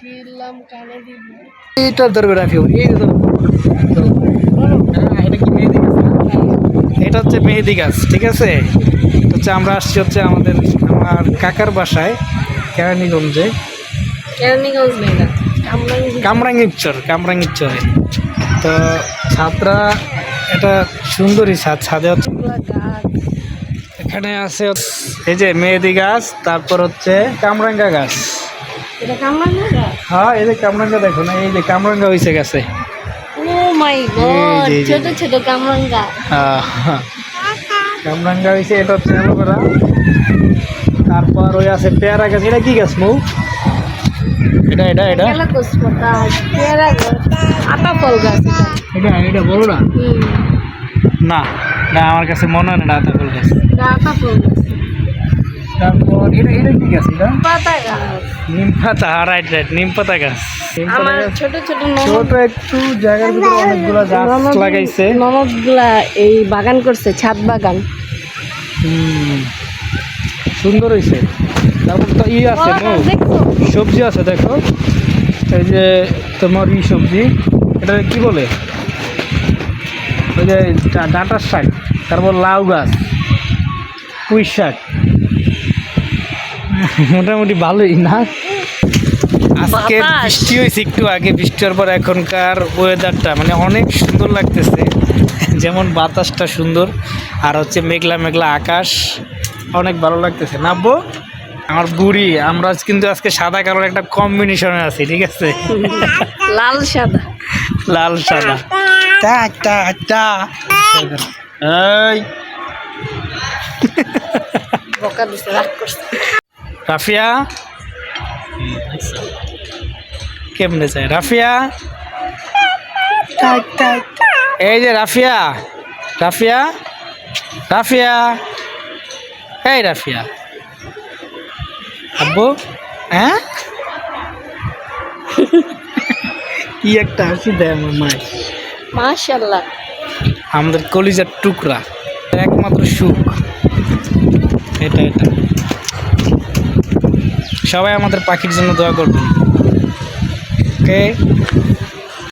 ছিলাম কানে দিব। ধরবে রাখিও এই হ্যাঁ, এটা মেহেদি গাছ? এটা হচ্ছে মেহেদি গাছ ঠিক আছে? হচ্ছে আমরা আসছি হচ্ছে আমাদের আমার কাকার বাসায় কেরানীগঞ্জে। কেরানীগঞ্জ মেলা কামরাঙ্গি কামরাঙ্গিরচর কামরাঙ্গিরচরে তো ছাদরা এটা সুন্দরী ছাদ ছাদে হচ্ছে এখানে আছে এই যে মেহেদি গাছ তারপর হচ্ছে কামরাঙ্গা গাছ। হ্যাঁ এই যে কামরাঙ্গা দেখো না এই যে কামরাঙ্গা হয়েছে গেছে। ও মাই গড এই যে, এই যে। ছোট ছোট কামরাঙ্গা। কামরাঙ্গা হয়েছে এটা হচ্ছে অ্যালোভেরা। তারপর ওই আছে পেয়ারা গাছ এটা কি গাছ মৌ? এটা এটা এটা? পেয়ারা আতা ফল গাছ এটা। এটা বলো না? না না আমার কাছে মনে হয় না আতা ফুল গাছ। আতা ফল গাছ। তারপর এটা এটা কি গাছ এটা? পাতা গাছ। নিম পাতা রাইট রাইট নিম পাতা গাছ আমার ছোট ছোট ছোট একটু জায়গার ভিতরে অনেকগুলো গাছ ননদ লাগাইছে। ননদগুলা এই বাগান করছে ছাদ বাগান। সুন্দর তারপর তো ই আছে সবজি আছে দেখো। এই যে তোমার ই সবজি এটা কি বলে? ওই যে ডাঁটার শাক তারপর লাউ গাছ পুঁই শাক। মোটামুটি ভালোই না? আজকে। বৃষ্টি হয়েছে একটু আগে বৃষ্টি হওয়ার পর এখনকার ওয়েদারটা মানে অনেক সুন্দর লাগতেছে। যেমন বাতাসটা সুন্দর আর হচ্ছে মেঘলা মেঘলা আকাশ অনেক ভালো লাগতেছে। নাববো আমার বুড়ি আমরা কিন্তু আজকে সাদা কালোর একটা কম্বিনেশনে আছি ঠিক আছে? লাল সাদা। লাল সাদা। টা টা টা। এই। বকা দিছে রাগ করছে। রাফিয়া? কেমনে চাই রাফিয়া? এই যে রাফিয়া রাফিয়া রাফিয়া। এই রাফিয়া। আব্বু? হ্যাঁ? কি একটা হাসি দেয় আমার মায় মাশাআল্লাহ। আমাদের কলিজার টুকরা একমাত্র সুখ এটা এটা সবাই আমাদের পাখির জন্য দোয়া করবেন। ওকে